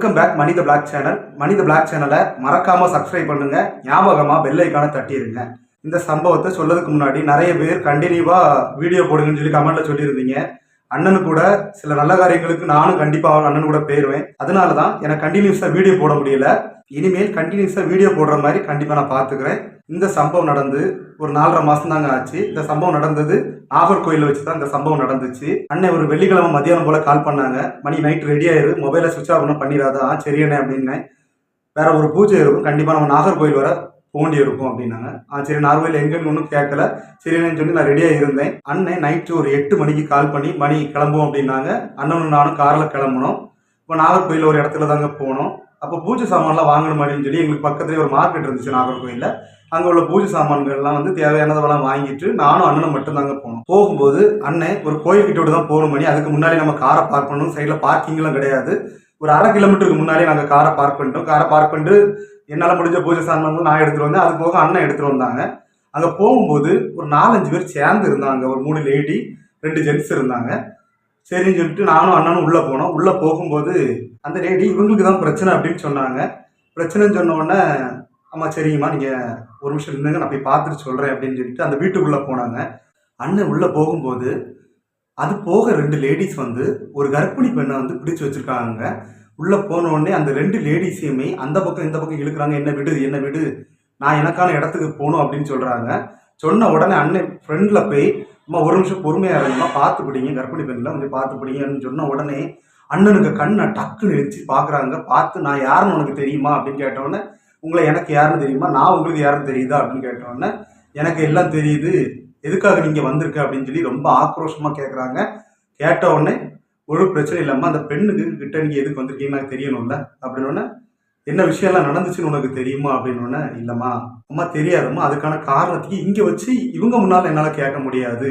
Welcome back money the block channel money the block சேனலை மறக்காமல் subscribe பண்ணுங்க. ஞாபகமாக பெல் ஐக்கான தட்டிடுங்க இந்த சம்பவத்தை சொல்லதுக்கு முன்னாடி நிறைய பேர் கண்டினியூவாக வீடியோ போடுங்கன்னு சொல்லி கமெண்ட்டில் சொல்லியிருந்தீங்க. அண்ணனு கூட சில நல்ல காரியங்களுக்கு நானும் கண்டிப்பா அண்ணன் கூட போயிடுவேன் அதனால தான் எனக்கு கண்டினியூஸாக வீடியோ போட முடியல. இனிமேல் கண்டினியூஸாக வீடியோ போடுற மாதிரி கண்டிப்பாக நான் பார்த்துக்கிறேன் இந்த சம்பவம் நடந்து ஒரு நாலரை மாதம் தாங்க ஆச்சு. இந்த சம்பவம் நடந்தது நாகர்கோயிலில் வச்சு தான் இந்த சம்பவம் நடந்துச்சு. அண்ணன் ஒரு வெள்ளிக்கிழமை மதியானம் போல் கால் பண்ணாங்க. மணி நைட் ரெடி ஆயிரு. மொபைலை சுவிச் ஆஃப் பண்ண பண்ணிடாதா. ஆ சரி அண்ணே அப்படின்னேன். வேற ஒரு பூஜை இருக்கும். கண்டிப்பாக நம்ம நாகர்கோயில் வர போண்டி இருக்கும் அப்படின்னாங்க. ஆ சரி நாகர்கோயில் எங்கன்னு ஒன்றும் கேட்கல. சரின்னு சொல்லி நான் ரெடியாக இருந்தேன். அண்ணன் நைட்டு ஒரு எட்டு மணிக்கு கால் பண்ணி மணி கிளம்புவோம் அப்படின்னாங்க. அண்ணனும் நானும் காரில் கிளம்புனோம். இப்போ நாகர்கோயில் ஒரு இடத்துல தாங்க போனோம். அப்போ பூஜை சாமான்லாம் வாங்கணும் அப்படின்னு சொல்லி எங்களுக்கு பக்கத்துலேயே ஒரு மார்க்கெட் இருந்துச்சு நாகர்கோயிலில் அங்கே உள்ள பூஜை சாமான்கள்லாம் வந்து தேவையானதெல்லாம் வாங்கிட்டு நானும் அண்ணனும் மட்டும்தாங்க போனோம். போகும்போது அண்ணன் ஒரு கோயில்கிட்ட தான் போகணும் மணி. அதுக்கு முன்னாடி நம்ம காரை பார்க் பண்ணணும். சைடில் பார்க்கிங்லாம் கிடையாது. ஒரு அரை கிலோமீட்டருக்கு முன்னாடி நாங்கள் காரை பார்க் பண்ணிட்டோம். காரை பார்க் பண்ணிட்டு என்னால் முடிஞ்ச பூஜை சாமான்கள் நான் எடுத்துகிட்டு வந்தேன். அது போக அண்ணன் எடுத்துகிட்டு வந்தாங்க. அங்கே போகும்போது ஒரு நாலஞ்சு பேர் சேர்ந்து இருந்தாங்க. ஒரு மூணு லேடி ரெண்டு ஜென்ட்ஸ் இருந்தாங்க. சரின்னு சொல்லிட்டு நானும் அண்ணனும் உள்ளே போனோம். உள்ளே போகும்போது அந்த லேடி இவங்களுக்கு தான் பிரச்சனை அப்படின்னு சொன்னாங்க. பிரச்சனைன்னு சொன்ன உடனே அம்மா சரிங்கம்மா நீங்கள் ஒரு நிமிஷம் இருந்துங்க நான் போய் பார்த்துட்டு சொல்கிறேன் அப்படின்னு சொல்லிட்டு அந்த வீட்டுக்குள்ளே போனாங்க. அண்ணன் உள்ளே போகும்போது அது போக ரெண்டு லேடிஸ் வந்து ஒரு கர்ப்பிணி பெண்ணை வந்து பிடிச்சு வச்சுருக்காங்க. உள்ளே போன உடனே அந்த ரெண்டு லேடிஸையுமே அந்த பக்கம் இந்த பக்கம் இழுக்கிறாங்க. என்ன விடு என்ன விடு நான் எனக்கான இடத்துக்கு போகணும் அப்படின்னு சொல்கிறாங்க சொன்ன உடனே அண்ணன் ஃப்ரெண்டில் போய் அம்மா ஒரு நிமிஷம் பொறுமையாக இருங்கம்மா பார்த்து பிடிங்க கர்ப்பிணி பெண்ணில் கொஞ்சம் பார்த்து பிடிங்கன்னு சொன்ன உடனே அண்ணனுக்கு கண்ணை டக்குன்னு எழுச்சி பார்க்குறாங்க. பார்த்து நான் யாருன்னு உனக்கு தெரியுமா? அப்படின்னு கேட்டவுடனே உங்களை எனக்கு யாருன்னு தெரியுமா? நான் உங்களுக்கு யாருன்னு தெரியுதா? அப்படின்னு கேட்டவுடனே எனக்கு எல்லாம் தெரியுது. எதுக்காக நீங்கள் வந்திருக்க? அப்படின்னு சொல்லி ரொம்ப ஆக்ரோஷமாக கேட்குறாங்க கேட்ட உடனே ஒரு பிரச்சனை இல்லாமல் அந்த பெண்ணுக்கு கிட்ட நீங்கள் எதுக்கு வந்திருக்கீங்கன்னு தெரியணும்ல? அப்படின்னோடனே என்ன விஷயம்லாம் நடந்துச்சுன்னு உனக்கு தெரியுமா? அப்படின்னு இல்லைம்மா அம்மா தெரியாதம்மா அதுக்கான காரணத்துக்கு இங்கே வச்சு இவங்க முன்னால் என்னால் கேட்க முடியாது.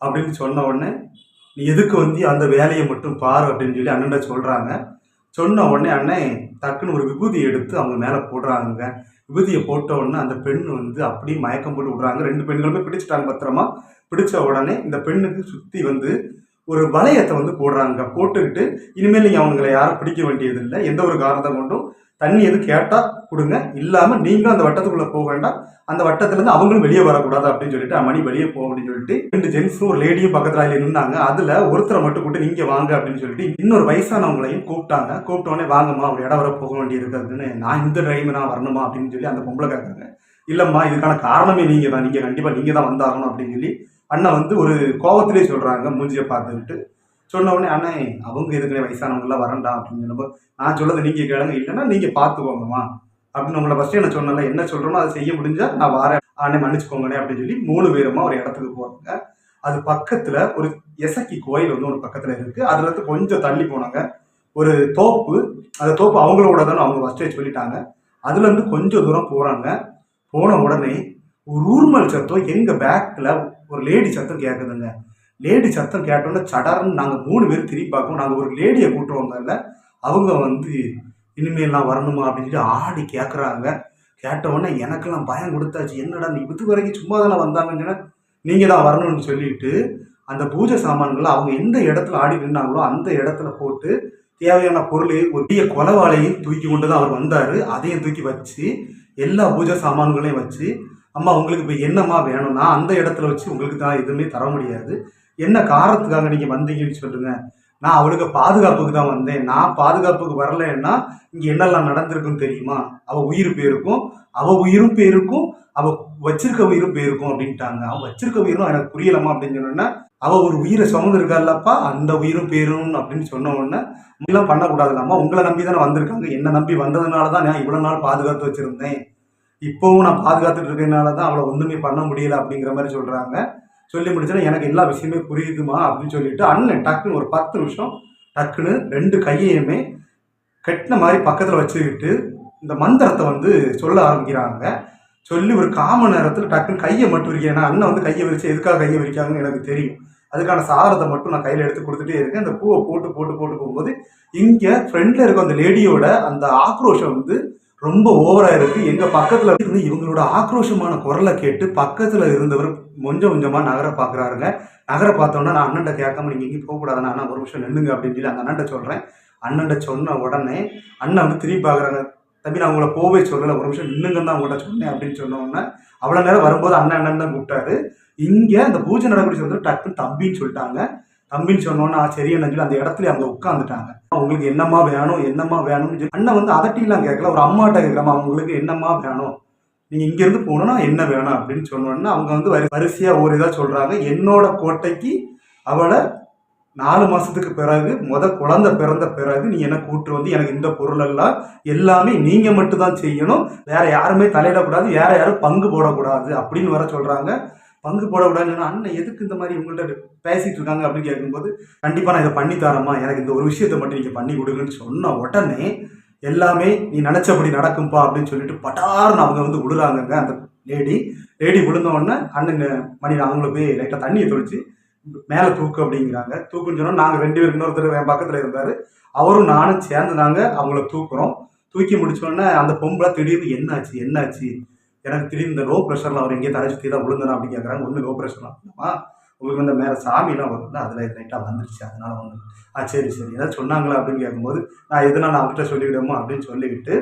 அப்படின்னு சொன்ன உடனே நீ எதுக்கு வந்து அந்த வேலையை மட்டும் பாரு அப்படின்னு சொல்லி அண்ணன் சொல்கிறாங்க சொன்ன உடனே அண்ணன் டக்குன்னு ஒரு விபூதி எடுத்து அவங்க மேலே போடுறாங்க. விபூதியை போட்ட உடனே அந்த பெண் வந்து அப்படியே மயக்கம் போட்டு விடுறாங்க. ரெண்டு பெண்களுமே பிடிச்சிட்டாங்க பத்திரமா. பிடிச்ச உடனே இந்த பெண்ணுக்கு சுற்றி வந்து ஒரு வளையத்தை வந்து போடுறாங்க. போட்டுக்கிட்டு இனிமேல் நீங்கள் அவங்களை யாரும் பிடிக்க வேண்டியதில்லை. எந்த ஒரு காரணத்தை கொண்டும் தண்ணி எதுவும் கேட்டால் கொடுங்க. இல்லாமல் நீங்களும் அந்த வட்டத்துக்குள்ளே போக வேண்டாம். அந்த வட்டத்துலேருந்து அவங்களும் வெளியே வரக்கூடாது அப்படின்னு சொல்லிட்டு மணி வெளியே போக அப்படின்னு சொல்லிட்டு ரெண்டு ஜென்ஸும் ஒரு லேடியும் பக்கத்தில் அதில் நின்னாங்க. அதில் ஒருத்தரை மட்டும் கூட்டு நீங்கள் வாங்க அப்படின்னு சொல்லிட்டு இன்னொரு வயசானவங்களையும் கூப்பிட்டாங்க. கூப்பிட்டோடனே வாங்கம்மா ஒரு இடம் வர போக வேண்டி இருக்குதுன்னு நான் இந்த டைம் நான் வரணுமா? அப்படின்னு சொல்லி அந்த பொம்பளை கேட்குறாங்க இல்லைம்மா இதுக்கான காரணமே நீங்கள் தான் நீங்கள் கண்டிப்பாக நீங்கள் தான் வந்தாகணும் அப்படின்னு சொல்லி அண்ணன் வந்து ஒரு கோபத்திலே சொல்கிறாங்க மூஞ்சியை பார்த்துக்கிட்டு. சொன்ன உடனே அண்ணே அவங்க எதுக்குனே வயசானவங்களாம் வரண்டா? அப்படின்னு சொல்லும்போது நான் சொல்லதை நீங்கள் கேளுங்க. இல்லைன்னா நீங்கள் பார்த்துக்கோங்கம்மா. அப்படின்னு உங்களை ஃபஸ்ட்டு என்ன சொன்னல என்ன சொல்கிறோமோ அதை செய்ய முடிஞ்சால் நான் வரேன். அண்ணன் மன்னிச்சுக்கோங்கண்ணே அப்படின்னு சொல்லி மூணு பேருமா ஒரு இடத்துக்கு போகிறாங்க அது பக்கத்தில் ஒரு எசக்கி கோயில் வந்து ஒரு பக்கத்தில் இருக்குது அதில் இருந்து கொஞ்சம் தள்ளி போனாங்க. ஒரு தோப்பு அந்த தோப்பு அவங்களோட தான் அவங்க ஃபஸ்ட்டே சொல்லிட்டாங்க. அதுலேருந்து கொஞ்சம் தூரம் போகிறாங்க போன உடனே ஒரு ஊர்மல் சத்தம் எங்கள் பேக்கில் ஒரு லேடி சத்தம் கேட்குதுங்க லேடி சத்தம் கேட்டோன்னே சடர்னு நாங்கள் மூணு பேர் திரும்பி பார்க்கோம் நாங்கள் ஒரு லேடியை கூட்டு வந்தோம்ல அவங்க வந்து இனிமேல்லாம் வரணுமா அப்படின்னு சொல்லி ஆடி கேட்குறாங்க கேட்டவுடனே எனக்கெல்லாம் பயம் கொடுத்தாச்சு. என்னடா நீ இது வரைக்கும் சும்மா தானே வந்தாங்கன்னு நீங்கள் தான் வரணும்னு சொல்லிட்டு அந்த பூஜை சாமான்களை அவங்க எந்த இடத்துல ஆடி நின்னாங்களோ அந்த இடத்துல போட்டு தேவையான பொருள் ஒட்டிய கொலவாளையும் தூக்கி கொண்டு தான் அவர் வந்தார். அதையும் தூக்கி வச்சு எல்லா பூஜை சாமான்களையும் வச்சு அம்மா உங்களுக்கு இப்போ என்னம்மா வேணும்னா அந்த இடத்துல வச்சு உங்களுக்கு தான் எதுவுமே தர முடியாது. என்ன காரணத்துக்காக நீங்கள் வந்தீங்கன்னு சொல்லுங்க. நான் அவளுக்கு பாதுகாப்புக்கு தான் வந்தேன். நான் பாதுகாப்புக்கு வரலைன்னா இங்கே என்னெல்லாம் நடந்திருக்குன்னு தெரியுமா? அவள் உயிர் போயிருக்கும். அவள் உயிரும் போயிருக்கும். அவள் வச்சிருக்க உயிரும் போயிருக்கும் அப்படின்ட்டாங்க. அவள் வச்சிருக்க உயிரும் எனக்கு புரியலமா அப்படின்னு சொன்னோன்னா அவள் ஒரு உயிரை சுமந்துருக்கால்லப்பா அந்த உயிரும் பேரும் அப்படின்னு சொன்ன உடனே இப்படிலாம் பண்ணக்கூடாதுலாமா உங்களை நம்பி தானே வந்திருக்காங்க. என்னை நம்பி வந்ததுனால தான் நான் இவ்வளோ நாள் பாதுகாத்து வச்சுருந்தேன். இப்போவும் நான் பாதுகாத்துட்டு இருக்கனால தான் அவளை ஒன்றுமே பண்ண முடியல அப்படிங்கிற மாதிரி சொல்கிறாங்க சொல்லி முடிச்சோன்னா எனக்கு எல்லா விஷயமே புரியுதுமா அப்படின்னு சொல்லிட்டு அண்ணன் டக்குன்னு ஒரு பத்து நிமிஷம் டக்குன்னு ரெண்டு கையையுமே கட்டின மாதிரி பக்கத்தில் வச்சுக்கிட்டு இந்த மந்திரத்தை வந்து சொல்ல ஆரம்பிக்கிறாங்க. சொல்லி ஒரு காம நேரத்தில் டக்குன்னு கையை மட்டும் விரிக்க ஏன்னா அண்ணன் வந்து கையை விரிச்சு எதுக்காக கையை விரிக்காங்கன்னு எனக்கு தெரியும். அதுக்கான சாரத்தை மட்டும் நான் கையில் எடுத்து கொடுத்துட்டே இருக்கேன். அந்த பூவை போட்டு போட்டு போட்டு போகும்போது இங்கே ஃப்ரெண்டில் இருக்க அந்த லேடியோட அந்த ஆக்ரோஷம் வந்து ரொம்ப ஓவரா இருக்கு. எங்க பக்கத்துல இருந்து இவங்களோட ஆக்ரோஷமான குரலை கேட்டு பக்கத்துல இருந்தவர் கொஞ்சம் கொஞ்சமா நகர பாக்குறாருங்க. நகர பார்த்தோன்னா நான் அண்ணன்ட்ட கேட்காம நீங்க எங்கேயும் போகக்கூடாதுண்ணா அண்ணா ஒரு நிமிஷம் நின்னுங்க அப்படின்னு சொல்லி அந்த அண்ணன்ட்ட சொல்றேன். அண்ணன்ட்ட சொன்ன உடனே அண்ணன் வந்து திரும்பி பாக்குறாங்க. தம்பி நான் உங்களை போவே சொல்லலை. ஒரு நிமிஷம் நின்னுங்கன்னு தான் உங்கள்கிட்ட சொன்னேன் அப்படின்னு சொன்ன உடனே அவ்வளோ நேரம் வரும்போது அண்ணன் அண்ணன் தான் கூப்பிட்டாரு. இங்கே அந்த பூஜை நடக்கூடிய வந்து டக்குன்னு தம்பின்னு சொல்லிட்டாங்க. தம்பின்னு சொன்னோன்னா சரி என்ன சொல்லி அந்த இடத்துல அங்கே உட்காந்துட்டாங்க அவங்களுக்கு என்னம்மா வேணும் என்னம்மா வேணும்னு சொல்லி அண்ணன் வந்து அதட்டிலாம் கேட்கல. ஒரு அம்மாட்ட கேட்கலாமா அவங்களுக்கு என்னம்மா வேணும்? நீங்கள் இங்கேருந்து போகணுன்னா என்ன வேணும்? அப்படின்னு சொன்னோன்னா அவங்க வந்து வரி வரிசையாக ஒரு இதாக சொல்கிறாங்க என்னோட கோட்டைக்கு அவளை நாலு மாதத்துக்கு பிறகு முத குழந்தை பிறந்த பிறகு நீ என்ன கூட்டு வந்து எனக்கு இந்த பொருள் எல்லாம் எல்லாமே நீங்கள் மட்டும் தான் செய்யணும். வேற யாருமே தலையிடக்கூடாது வேற யாரும் பங்கு போடக்கூடாது அப்படின்னு வர சொல்கிறாங்க பங்கு போடக்கூடாதுன்னு அண்ணன் எதுக்கு இந்த மாதிரி உங்கள்கிட்ட பேசிட்டு இருக்காங்க? அப்படின்னு கேட்கும்போது கண்டிப்பா நான் இதை பண்ணி தரேம்மா. எனக்கு இந்த ஒரு விஷயத்தை மட்டும் நீங்க பண்ணி கொடுங்கன்னு சொன்ன உடனே எல்லாமே நீ நினைச்சபடி நடக்கும்பா அப்படின்னு சொல்லிட்டு பட்டார்னு அவங்க வந்து விழுறாங்கங்க அந்த லேடி லேடி விழுந்த உடனே அண்ணன் மணி அவங்கள போய் லைட்டாக தண்ணியை தொழிச்சு மேலே தூக்கு அப்படிங்கிறாங்க. தூக்குன்னு சொன்னால் நாங்கள் ரெண்டு பேரும் இன்னொருத்தர் என் பக்கத்தில் இருந்தார். அவரும் நானும் சேர்ந்து நாங்கள் அவங்கள தூக்குறோம். தூக்கி முடிச்சோடனே அந்த பொம்பளை திடீர்னு என்னாச்சு என்னாச்சு? எனக்கு திடீர்னு இந்த லோ ப்ரெஷரில் அவர் எங்கேயே தலை சுற்றி தான் விழுந்தனா அப்படின்னு கேட்குறாங்க. ஒன்றும் லோ ப்ரெஷர்லாம் இல்லைம்மா. உங்களுக்கு வந்து மேலே சாமிலாம் வரும்ல அதில் லைட்டாக வந்துருச்சு. அதனால் ஒன்று ஆ சரி சரி. ஏதாவது சொன்னாங்களா அப்படின்னு கேட்கும்போது நான் எதுனா நான் அவர்கிட்ட சொல்லிவிடுமோ அப்படின்னு சொல்லிவிட்டு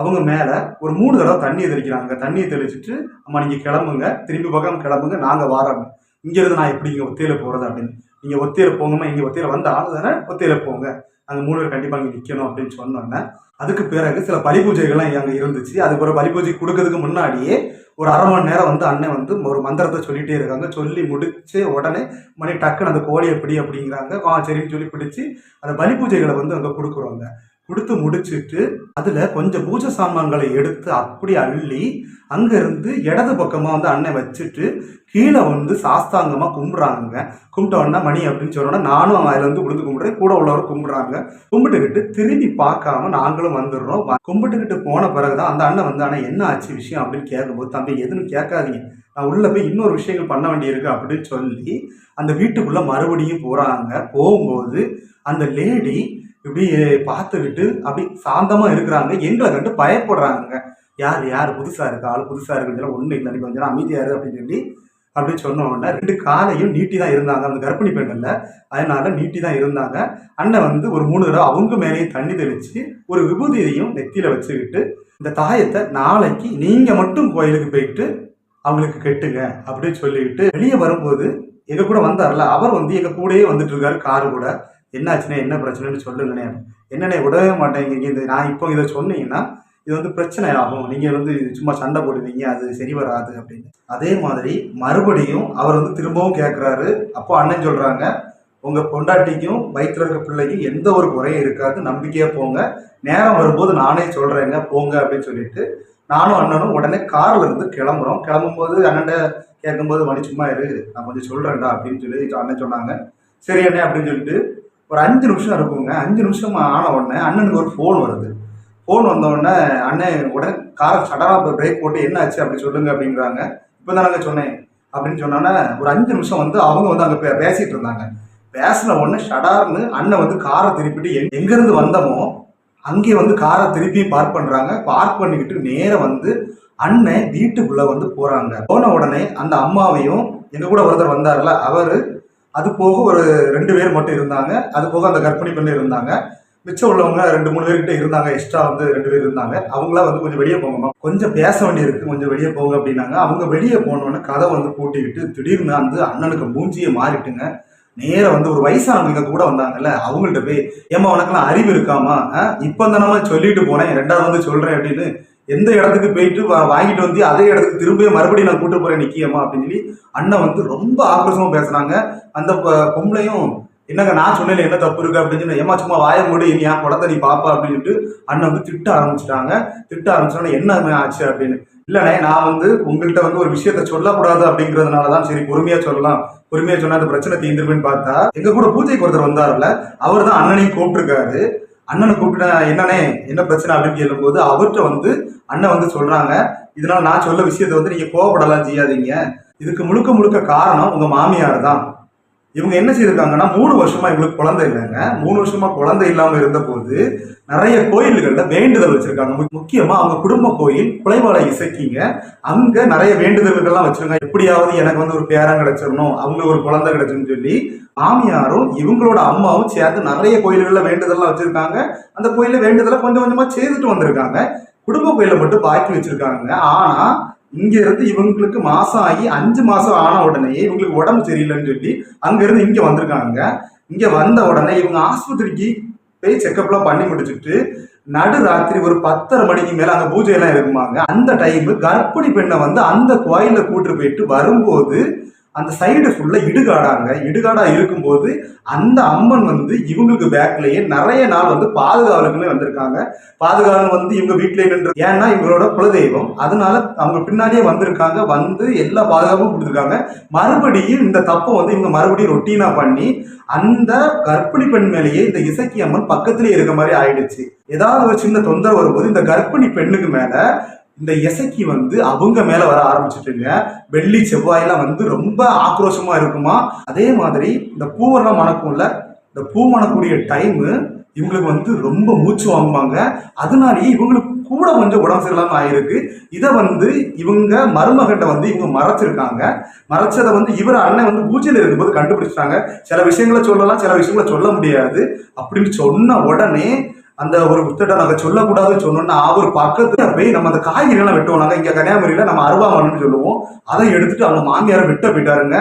அவங்க மேலே ஒரு மூணு தடவை தண்ணியை தெளிக்கிறாங்க. தண்ணியை தெளிச்சிட்டு அம்மா நீங்கள் கிளம்புங்க. திரும்பி பக்கம் கிளம்புங்க. நாங்கள் வாரோம். இங்கேருந்து நான் எப்படி இங்கே ஒத்தையில் போகிறது அப்படின்னு. நீங்கள் ஒத்தையில் போங்கம்மா. இங்கே ஒத்தையில் வந்த ஆள் தானே ஒத்தையில் போங்க. அந்த மூணு பேர் கண்டிப்பாக இங்கே நிற்கணும் அப்படின்னு சொன்னோன்னே அதுக்கு பிறகு சில பலி பூஜைகள்லாம் அங்கே இருந்துச்சு. அதுக்கப்புறம் ஒரு பலி பூஜை கொடுக்கறதுக்கு முன்னாடியே ஒரு அரை மணி நேரம் வந்து அண்ணன் வந்து ஒரு மந்திரத்தை சொல்லிட்டே இருக்காங்க. சொல்லி முடிச்சு உடனே மணி டக்குன்னு அந்த கோழி எப்படி அப்படிங்கிறாங்க. ஆ சரின்னு சொல்லி பிடிச்சி அந்த பலி பூஜைகளை வந்து அங்கே கொடுக்குறோங்க. கொடுத்து முடிச்சுட்டு அதில் கொஞ்சம் பூஜை சாமான்களை எடுத்து அப்படி அள்ளி அங்கேருந்து இடது பக்கமாக வந்து அண்ணன் வச்சுட்டு கீழே வந்து சாஸ்தாங்கமாக கும்பிட்றாங்க கும்பிட்டோன்னா மணி அப்படின்னு சொன்னோன்னா நானும் அதில் வந்து விழுந்து கும்பிட்றேன். கூட உள்ளவரும் கும்பிட்றாங்க. கும்பிட்டுக்கிட்டு திரும்பி பார்க்காம நாங்களும் வந்துடுறோம். கும்பிட்டுக்கிட்டு போன பிறகுதான் அந்த அண்ணன் வந்து ஆனால் என்ன ஆச்சு விஷயம்? அப்படின்னு கேட்கும்போது தம்பி எதுன்னு கேட்காதீங்க. நான் உள்ளே போய் இன்னொரு விஷயங்கள் பண்ண வேண்டியிருக்கு அப்படின்னு சொல்லி அந்த வீட்டுக்குள்ளே மறுபடியும் போகிறாங்க போகும்போது அந்த லேடி இப்படி பார்த்துக்கிட்டு அப்படி சாந்தமாக இருக்கிறாங்க. எங்களை கண்டு பயப்படுறாங்க யார் யார் புதுசாக இருக்கா? ஆள் புதுசாக இருக்குன்னு சொல்லி ஒன்றும் இல்லை. நீங்கள் கொஞ்சம் அமைதியாக இரு அப்படின்னு சொல்லி அப்படி சொன்ன உடனே ரெண்டு காலையும் நீட்டி தான் இருந்தாங்க. அந்த கர்ப்பிணி பெண்ணில் அதனால நீட்டி தான் இருந்தாங்க. அண்ணன் வந்து ஒரு மூணு தடவை அவங்க மேலேயும் தண்ணி தெளித்து ஒரு விபூதியையும் நெத்தியில் வச்சுக்கிட்டு இந்த தாயத்தை நாளைக்கு நீங்கள் மட்டும் கோயிலுக்கு போயிட்டு அவங்களுக்கு கெட்டுங்க அப்படின்னு சொல்லிட்டு வெளியே வரும்போது எங்கள் கூட வந்தார்ல. அவர் வந்து எங்கள் கூடயே வந்துட்டு இருக்காரு காரு கூட. என்னாச்சுனே என்ன பிரச்சனைன்னு சொல்லுங்கண்ணே என்னண்ணே விடவே மாட்டேங்க. இந்த நான் இப்போ இதை சொன்னீங்கன்னா இது வந்து பிரச்சனை ஆகும் நீங்கள் வந்து சும்மா சண்டை போடுவீங்க அது சரி வராது அப்படின்னு. அதே மாதிரி மறுபடியும் அவர் வந்து திரும்பவும் கேட்குறாரு அப்போ அண்ணன் சொல்கிறாங்க உங்கள் பொண்டாட்டிக்கும் வயிற்றில் இருக்க பிள்ளைக்கும் எந்த ஒரு குறையும் இருக்காது. நம்பிக்கையாக போங்க. நேரம் வரும்போது நானே சொல்கிறேங்க போங்க அப்படின்னு சொல்லிட்டு நானும் அண்ணனும் உடனே காரில் இருந்து கிளம்புறோம். கிளம்பும்போது அண்ணன்ட்ட கேட்கும்போது மணி சும்மா இரு. நான் கொஞ்சம் சொல்கிறேன்டா அப்படின்னு சொல்லி அண்ணன் சொன்னாங்க. சரி அண்ணே அப்படின்னு சொல்லிட்டு ஒரு அஞ்சு நிமிஷம் இருக்குங்க. அஞ்சு நிமிஷம் ஆன உடனே அண்ணனுக்கு ஒரு ஃபோன் வருது. ஃபோன் வந்த உடனே அண்ணன் உடனே காரை சடனாக பிரேக் போட்டு என்ன ஆச்சு அப்படி சொல்லுங்க அப்படிங்கிறாங்க. இப்போ தான் நாங்கள் சொன்னேன். அப்படின்னு சொன்னோன்னே ஒரு அஞ்சு நிமிஷம் வந்து அவங்க வந்து அங்கே பே இருந்தாங்க. பேசின உடனே ஷடார்னு அண்ணன் வந்து காரை திருப்பிட்டு எங் எங்கேருந்து வந்தோமோ அங்கே வந்து காரை திருப்பி பார்க் பண்ணுறாங்க பார்க் பண்ணிக்கிட்டு நேராக வந்து அண்ணன் வீட்டுக்குள்ளே வந்து போகிறாங்க போன உடனே அந்த அம்மாவையும் எங்கள் கூட ஒருத்தர் வந்தார்ல அவர் அது போக ஒரு ரெண்டு பேர் மட்டும் இருந்தாங்க. அது போக அந்த கர்ப்பிணி பெண்ணு இருந்தாங்க. மிச்சம் உள்ளவங்க ரெண்டு மூணு பேர்கிட்ட இருந்தாங்க. எக்ஸ்ட்ரா வந்து ரெண்டு பேர் இருந்தாங்க. அவங்களாம் வந்து கொஞ்சம் வெளியே போங்கம்மா கொஞ்சம் பேச வேண்டியிருக்கு. கொஞ்சம் வெளியே போங்க அப்படின்னாங்க. அவங்க வெளியே போனோடனே கதை வந்து பூட்டிக்கிட்டு திடீர்னு வந்து அண்ணனுக்கு மூஞ்சியை மாறிட்டுங்க. நேராக வந்து ஒரு வயசானவங்க கூட வந்தாங்கல்ல அவங்கள்ட்ட போய் ஏமா உனக்கெல்லாம் அறிவு இருக்காமா? இப்போ தானம்மா சொல்லிட்டு போனேன். ரெண்டாவது வந்து சொல்றேன் அப்படின்னு எந்த இடத்துக்கு போயிட்டு வா- வாங்கிட்டு வந்து அதே இடத்துக்கு திரும்ப மறுபடியும் நான் கூட்டு போறேன் நிக்கியம்மா அப்படின்னு சொல்லி அண்ணன் வந்து ரொம்ப ஆக்ரோஷமா பேசுனாங்க. அந்த பொம்பளையும் என்னங்க நான் சொன்னேன் என்ன தப்பு இருக்கு அப்படின்னு சொல்லி ஏமா சும்மா வாய மூடி நீ என் குளத்தை நீ பாப்பா அப்படின்னு சொல்லிட்டு அண்ணன் வந்து திட்ட ஆரம்பிச்சிட்டாங்க. திட்ட ஆரம்பிச்சோன்னா என்ன ஆச்சு? அப்படின்னு. இல்லைண்ணே நான் வந்து உங்கள்கிட்ட வந்து ஒரு விஷயத்த சொல்லக்கூடாது அப்படிங்கிறதுனால தான் சரி பொறுமையா சொல்லலாம். பொறுமையா சொன்னா அந்த பிரச்சனை தீந்துருமேன்னு பார்த்தா எங்க கூட பூஜைக்கு ஒருத்தர் வந்தாருல அவர் தான் அண்ணனையும் கூப்பிட்டுருக்காரு. அண்ணனை கூப்பிட்டு என்னண்ணே என்ன பிரச்சனை அப்படின்னு கேளும்போது அவர்கிட்ட வந்து அண்ணன் வந்து சொல்றாங்க. இதனால நான் சொல்ல விஷயத்தை வந்து நீங்க கோவப்படலாம் செய்யாதீங்க. இதுக்கு முழுக்க முழுக்க காரணம் உங்க மாமியார் தான். இவங்க என்ன செய்திருக்காங்கன்னா மூணு வருஷமா இவங்களுக்கு குழந்தை இல்லைங்க. மூணு வருஷமா குழந்தை இல்லாம இருந்த போது நிறைய கோயில்களில் வேண்டுதல் வச்சிருக்காங்க. மு- முக்கியமா அவங்க குடும்ப கோயில் குலைவாழை இசைக்கிங்க. அங்க நிறைய வேண்டுதல்கள்லாம் வச்சிருக்காங்க. எப்படியாவது எனக்கு வந்து ஒரு பேரம் கிடைச்சிடணும் அவங்களுக்கு ஒரு குழந்தை கிடைச்சுன்னு சொல்லி மாமியாரும் இவங்களோட அம்மாவும் சேர்ந்து நிறைய கோயில்களில் வேண்டுதல்லாம் வச்சிருக்காங்க. அந்த கோயிலில் வேண்டுதலை கொஞ்சம் கொஞ்சமா செய்துட்டு வந்திருக்காங்க. குடும்ப கோயில மட்டும் பாக்கி வச்சிருக்காங்க. ஆனா இங்க இருந்து இவங்களுக்கு மாசம் ஆகி அஞ்சு மாசம் ஆன உடனே இவங்களுக்கு உடம்பு சரியில்லைன்னு சொல்லி அங்க இருந்து இங்க வந்திருக்காங்க. இங்க வந்த உடனே இவங்க ஆஸ்பத்திரிக்கு போய் செக்கப்லாம் பண்ணி முடிச்சுட்டு நடு ராத்திரி ஒரு பத்தரை மணிக்கு மேலே அங்கே பூஜையெல்லாம் இருக்குமாங்க. அந்த டைம் கர்ப்பிணி பெண்ணை வந்து அந்த கோயிலில் கூட்டு போயிட்டு வரும்போது அந்த சைடு ஃபுல்லாக இடுகாடாங்க. இடுகாடாக இருக்கும்போது அந்த அம்மன் வந்து இவங்களுக்கு பேக்லேயே நிறைய நாள் வந்து பாதுகாவலுக்குன்னு வந்திருக்காங்க. பாதுகாவல் வந்து இவங்க வீட்டிலே நின்று ஏன்னா இவங்களோட குலதெய்வம். அதனால அவங்க பின்னாடியே வந்திருக்காங்க. வந்து எல்லா பாதுகாப்பும் கொடுத்துருக்காங்க. மறுபடியும் இந்த தப்பை வந்து இவங்க மறுபடியும் ரொட்டீனா பண்ணி அந்த கர்ப்பிணி பெண் மேலேயே இந்த இசக்கி அம்மன் பக்கத்திலே இருக்க மாதிரி ஆயிடுச்சு. ஏதாவது ஒரு சின்ன தொந்தரவு வரும்போது இந்த கர்ப்பிணி பெண்ணுக்கு மேலே இந்த இசைக்கு வந்து அவங்க மேல வர ஆரம்பிச்சுட்டுங்க. வெள்ளி செவ்வாயெல்லாம் வந்து ரொம்ப ஆக்ரோஷமா இருக்குமா? அதே மாதிரி இந்த பூவெல்லாம் மணக்கும்ல இந்த பூ மணக்கூடிய டைமு இவங்களுக்கு வந்து ரொம்ப மூச்சு வாங்குவாங்க. அதனாலேயே இவங்களுக்கு கூட கொஞ்சம் உடம்பு சரியில்லாம ஆயிருக்கு. இதை வந்து இவங்க மருமகன்ட்ட வந்து இவங்க மறைச்சிருக்காங்க. மறைச்சதை வந்து இவர் அண்ணன் வந்து பூஜையில் இருக்கும்போது கண்டுபிடிச்சிட்டாங்க. சில விஷயங்களை சொல்லலாம் சில விஷயங்களை சொல்ல முடியாது. அப்படின்னு சொன்ன உடனே அந்த ஒரு புத்தகத்தை நாங்கள் சொல்லக்கூடாதுன்னு சொன்னோம்னா அவர் பக்கத்துல போய் நம்ம அந்த காய்கறிலாம் வெட்டுவோம். நாங்கள் இங்கே கன்னியாகுமரியில் நம்ம அருவாமன்னு சொல்லுவோம். அதை எடுத்துட்டு அவங்க மாமியாரை விட்ட போயிட்டாருங்க.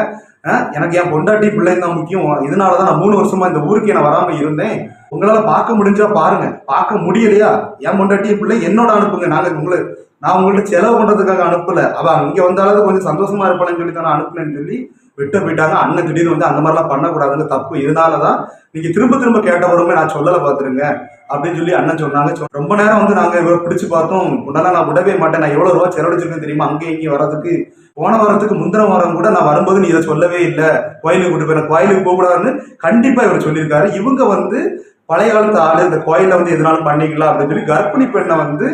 எனக்கு என் பொண்டாட்டி பிள்ளைங்க தான் முக்கியம். இதனால தான் நான் மூணு வருஷமா இந்த ஊருக்கு நான் வராம இருந்தேன். உங்களால பார்க்க முடிஞ்சா பாருங்க. பார்க்க முடியலையா? என் பொண்டாட்டி பிள்ளை என்னோட அனுப்புங்க. நாங்க உங்களை நான் உங்கள்கிட்ட செலவு பண்றதுக்காக அனுப்பல. அவ இங்க வந்தாலும் கொஞ்சம் சந்தோஷமா இருப்பான்னு சொல்லி தான் அனுப்புனேன்னு சொல்லி விட்டு போயிட்டாங்க. அண்ணன் திடீர்னு வந்து அந்த மாதிரிலாம் பண்ணக்கூடாதுன்னு தப்பு. இதனாலதான் நீங்கள் திரும்ப திரும்ப கேட்டவருமே நான் சொல்லலை பார்த்துருங்க அப்படின்னு சொல்லி அண்ணன் சொன்னாங்க. ரொம்ப நேரம் வந்து நாங்கள் இவரை பிடிச்சி பார்த்தோம். உடனே நான் விடவே மாட்டேன். நான் எவ்வளோ ரூபா செலவழிச்சிருக்கேன் தெரியுமா? அங்கேயும் இங்கேயும் வரதுக்கு போன வாரத்துக்கு முந்தின வாரம் கூட நான் வரும்போது நீ இதை சொல்லவே இல்லை. கோயிலுக்கு கூட்டு போய் கோயிலுக்கு போகக்கூடாதுன்னு கண்டிப்பாக இவர் சொல்லியிருக்காரு. இவங்க வந்து பழைய காலத்து ஆளு. இந்த கோயிலில் வந்து எதனாலும் பண்ணிக்கலாம் அப்படின்னு சொல்லி கர்ப்பிணி பெண்ணை வந்து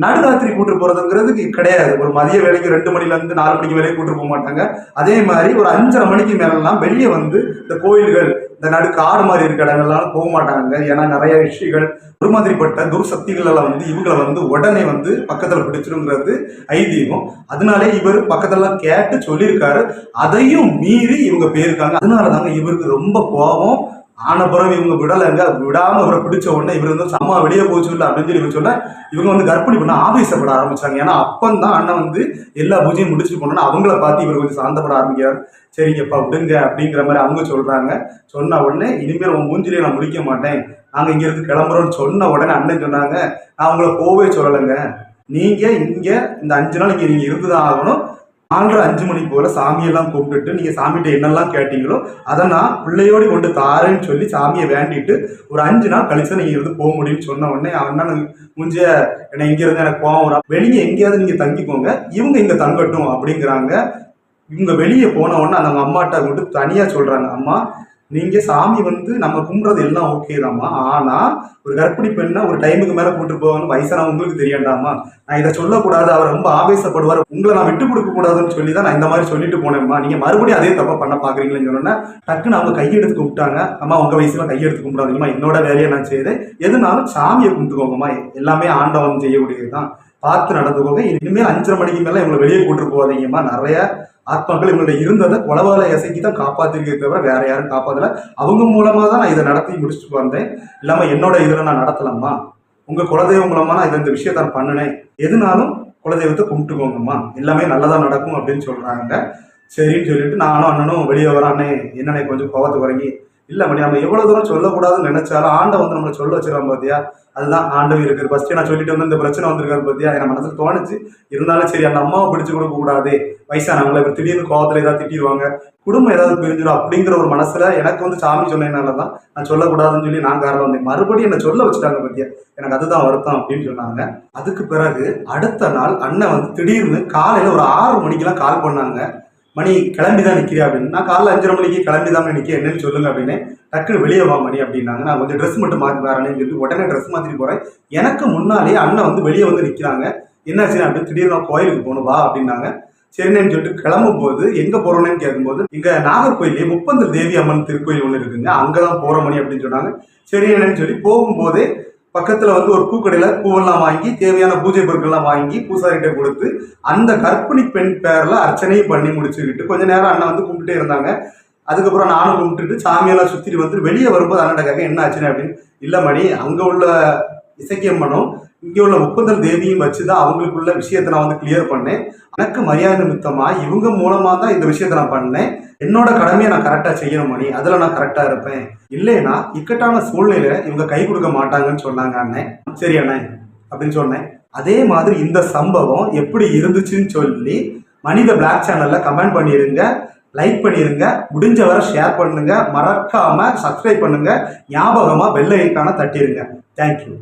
நடுராத்திரி கூட்டு போறதுங்கிறது கிடையாது. ஒரு மதிய வேலைக்கு ரெண்டு மணில இருந்து நாலு மணிக்கு வேலைக்கு கூட்டு போக மாட்டாங்க. அதே மாதிரி ஒரு அஞ்சரை மணிக்கு மேலெல்லாம் வெளியே வந்து இந்த கோயில்கள் இந்த நடு காடு மாதிரி இருக்க இடங்கள்லாம் போக மாட்டாங்க ஏன்னா நிறைய விஷயங்கள் ஒரு மாதிரிப்பட்ட துர்சக்திகள் எல்லாம் வந்து இவங்களை வந்து உடனே வந்து பக்கத்துல பிடிச்சிருங்கிறது ஐதீகம். அதனாலே இவர் பக்கத்துலலாம் கேட்டு சொல்லியிருக்காரு. அதையும் மீறி இவங்க போயிருக்காங்க. அதனால தாங்க இவருக்கு ரொம்ப கோபம் ஆனப்புறம் இவங்க விடலைங்க. விடாமல் இவரை பிடிச்ச உடனே இவர் வந்து அம்மா வெளியே போச்சு இல்லை அப்படின்னு சொல்லி இவர் சொல்ல இவங்க வந்து கர்ப்பிணி பண்ண ஆவேசப்பட ஆரம்பிச்சாங்க. ஏன்னா அப்பந்தான் தான் அண்ணன் வந்து எல்லா பூஜையும் முடிச்சுட்டு போனோன்னா அவங்கள பார்த்து இவர் கொஞ்சம் சாந்தப்பட ஆரம்பிக்கிறார். சரிங்கப்பா விடுங்க அப்படிங்கிற மாதிரி அவங்க சொல்கிறாங்க சொன்ன உடனே இனிமேல் உன் மூஞ்சிலே நான் முடிக்க மாட்டேன். நாங்கள் இங்கேருந்து கிளம்புறோம்னு சொன்ன உடனே அண்ணன் சொன்னாங்க நான் அவங்கள போவே சொல்லலைங்க. நீங்கள் இங்கே இந்த அஞ்சு நாள் நீங்கள் இருந்து தான் ஆகணும். நாலரை அஞ்சு மணி போல சாமியெல்லாம் கூப்பிட்டுட்டு நீங்க சாமிகிட்ட என்னெல்லாம் கேட்டீங்களோ அதை நான் பிள்ளையோடு கொண்டு தாரேன்னு சொல்லி சாமியை வேண்டிட்டு ஒரு அஞ்சு நாள் கழிச்சு நீங்க இருந்து போக முடியும்னு சொன்ன உடனே அண்ணன் முஞ்சிய என்ன இங்க இருந்து எனக்கு கோவம் வரும் வெளியே எங்கேயாவது நீங்க தங்கிக்கோங்க. இவங்க இங்க தங்கட்டும் அப்படிங்கிறாங்க. இவங்க வெளியே போன உடனே அந்த அம்மாட்ட கொண்டு தனியா சொல்றாங்க அம்மா நீங்க சாமி வந்து நம்ம கும்புறது எல்லாம் ஓகே தாம்மா. ஆனா ஒரு கர்ப்பிணி பெண்ணா ஒரு டைமுக்கு மேல கூட்டு போவாங்க வயசான உங்களுக்கு தெரியாண்டாமா நான் இதை சொல்லக்கூடாது அவர் ரொம்ப ஆவேசப்படுவார். உங்களை நான் விட்டு கொடுக்க கூடாதுன்னு சொல்லி தான் நான் இந்த மாதிரி சொல்லிட்டு போனேம்மா. நீங்க மறுபடியும் அதே தப்பா பண்ண பாக்குறீங்களேன்னு சொன்னோன்னா டக்குன்னு அவங்க கையெடுத்து கும்பிட்டாங்க அம்மா உங்க வயசுல கையெடுத்து கும்பிடாதீங்கம்மா. என்னோட வேலையை நான் செய்தேன் எதுனாலும் சாமியை கும்பிட்டுக்கோங்கம்மா. எல்லாமே ஆண்டவன் செய்யக்கூடியது தான் பார்த்து நடந்துக்கோங்க இனிமேல் அஞ்சரை மணிக்கு மேலே இவங்களை வெளியே கூட்டு போகாதீங்கம்மா. நிறைய ஆத்மாக்கள் இவங்கள்ட்ட இருந்ததை கொலவாலை இசைக்கு தான் காப்பாத்திருக்கே தவிர வேற யாரும் காப்பாத்தல. அவங்க மூலமா தான் நான் இதை நடத்தி முடிச்சுட்டு வந்தேன். இல்லாம என்னோட இதுல நான் நடத்தலாமா உங்க குலதெய்வம் மூலமா நான் இதை இந்த விஷயத்த நான் பண்ணினேன். எதுனாலும் குலதெய்வத்தை கும்பிட்டுக்கோங்கம்மா. எல்லாமே நல்லதா நடக்கும் அப்படின்னு சொல்றாங்க. சரின்னு சொல்லிட்டு நானும் அண்ணனும் வெளியே வரானே என்னன்னே என்னண்ணே கொஞ்சம் கோவத்தை வரங்கி? இல்லை மணி நம்ம எவ்வளவு தூரம் சொல்லக்கூடாதுன்னு நினைச்சாலும் ஆண்டை வந்து நம்மளை சொல்ல வச்சிடலாம் பாத்தியா? அதுதான் ஆண்டவர் இருக்குது ஃபர்ஸ்ட் நான் சொல்லிட்டு வந்து இந்த பிரச்சனை வந்திருக்காரு பாத்தியா? என் மனசுக்கு தோணுச்சு. இருந்தாலும் சரி அந்த அம்மாவை பிடிச்சு கொடுக்க கூடாது. வயசானவங்கள இப்ப திடீர்னு கோவத்தில் ஏதாவது திட்டிடுவாங்க. குடும்பம் ஏதாவது பிரிஞ்சிடும் அப்படிங்கிற ஒரு மனசுல எனக்கு வந்து சாமி சொன்னதுனால தான் நான் சொல்லக்கூடாதுன்னு சொல்லி நான் காரணம் வந்தேன். மறுபடியும் என்ன சொல்ல வச்சுட்டாங்க பத்தியா? எனக்கு அதுதான் வருத்தம் அப்படின்னு சொன்னாங்க. அதுக்கு பிறகு அடுத்த நாள் அண்ணன் வந்து திடீர்னு காலையில ஒரு ஆறு மணிக்கெல்லாம் கால் பண்ணாங்க. மணி கிளம்பி தான் நிற்கிறேன் அப்படின்னு. நான் காலைல அஞ்சரை மணிக்கு கிளம்பி தான் நிற்க என்னன்னு சொல்லுங்க அப்படின்னு. டக்குனு வெளியே வா மணி அப்படின்னாங்க. நான் கொஞ்சம் ட்ரெஸ் மட்டும் மாற்றி வரேன்னு சொல்லிட்டு உடனே ட்ரெஸ் மாற்றிட்டு போகிறேன் எனக்கு முன்னாலே அண்ணன் வந்து வெளியே வந்து நிற்கிறாங்க என்ன செய்யணும் அப்படின்னு திடீர்னு கோயிலுக்கு போகணும் வா அப்படின்னாங்க. சரின்னு சொல்லிட்டு கிளம்பும் போது எங்கே போகிறோன்னு கேட்கும்போது இங்கே நாகர்கோயிலே முப்பந்தல் தேவி அம்மன் திருக்கோயில் ஒன்று இருக்குங்க. அங்கே தான் போகிற மணி அப்படின்னு சொன்னாங்க. சரி என்னன்னு சொல்லி போகும்போதே பக்கத்தில் வந்து ஒரு பூக்கடையில் பூவெல்லாம் வாங்கி தேவையான பூஜை பொருட்கள்லாம் வாங்கி பூசாரிகிட்ட கொடுத்து அந்த கர்ப்பிணி பெண் பேரில் அர்ச்சனையும் பண்ணி முடிச்சுக்கிட்டு கொஞ்ச நேரம் அண்ணன் வந்து கும்பிட்டே இருந்தாங்க. அதுக்கப்புறம் நானும் கும்பிட்டுட்டு சாமியெல்லாம் சுற்றிட்டு வந்து வெளியே வரும்போது அண்ணன் கேட்க என்ன ஆச்சுன்னு அப்படின்னு இல்லை மணி அங்கே உள்ள இசைக்கியம்மனும் இங்கே உள்ள முப்பந்தல் தேவியும் வச்சுதான் அவங்களுக்குள்ள விஷயத்தை நான் வந்து கிளியர் பண்ணேன். எனக்கு மரியாதை நிமித்தமாக இவங்க மூலமாக தான் இந்த விஷயத்தை நான் பண்ணேன். என்னோட கடமையை நான் கரெக்டாக செய்யணும் மணி அதில் நான் கரெக்டாக இருப்பேன். இல்லைன்னா இக்கட்டான சூழ்நிலையில இவங்க கை கொடுக்க மாட்டாங்கன்னு சொன்னாங்க அண்ணன் சரி அண்ணன் அப்படின்னு சொன்னேன். அதே மாதிரி இந்த சம்பவம் எப்படி இருந்துச்சுன்னு சொல்லி மனித பிளாக் சேனலில் கமெண்ட் பண்ணிடுங்க லைக் பண்ணிடுங்க முடிஞ்ச வரை ஷேர் பண்ணுங்கள் மறக்காமல் சப்ஸ்கிரைப் பண்ணுங்கள் ஞாபகமாக பெல் ஐக்கான தட்டிருங்க தேங்க்யூ